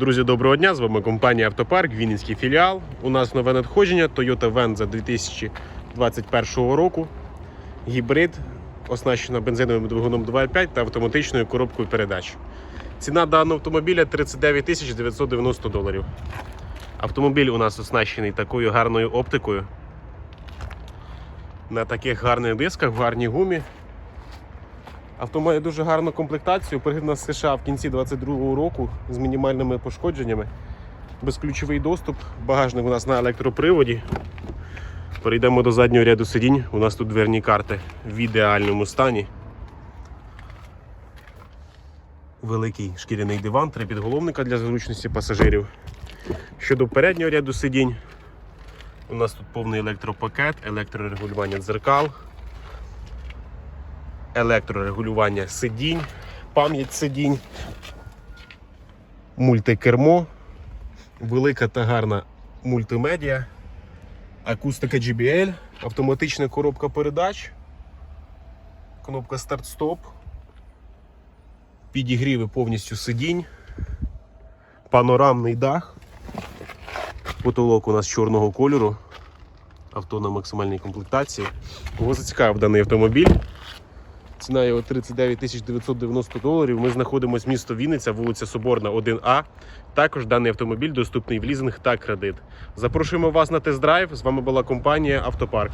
Друзі, доброго дня! З вами компанія Автопарк, Вінницький філіал. У нас нове надходження Toyota Venza 2021 року. Гібрид, оснащена бензиновим двигуном 2.5 та автоматичною коробкою передач. Ціна даного автомобіля 39 990 доларів. Автомобіль у нас оснащений такою гарною оптикою. На таких гарних дисках, в гарній гумі. Авто має дуже гарну комплектацію. Пригнана з США в кінці 2022 року з мінімальними пошкодженнями. Безключовий доступ. Багажник у нас на електроприводі. Перейдемо до заднього ряду сидінь. У нас тут дверні карти в ідеальному стані. Великий шкіряний диван, три підголовника для зручності пасажирів. Щодо переднього ряду сидінь, у нас тут повний електропакет, електрорегулювання дзеркал, електрорегулювання сидінь, пам'ять сидінь, мультикермо, велика та гарна мультимедіа, акустика JBL, автоматична коробка передач, кнопка старт-стоп, підігріви повністю сидінь, панорамний дах, потолок у нас чорного кольору, авто на максимальній комплектації. Кого зацікавив даний автомобіль? Ціна його 39 990 доларів. Ми знаходимося місто Вінниця, вулиця Соборна, 1А. Також даний автомобіль доступний в лізинг та кредит. Запрошуємо вас на тест-драйв. З вами була компанія Автопарк.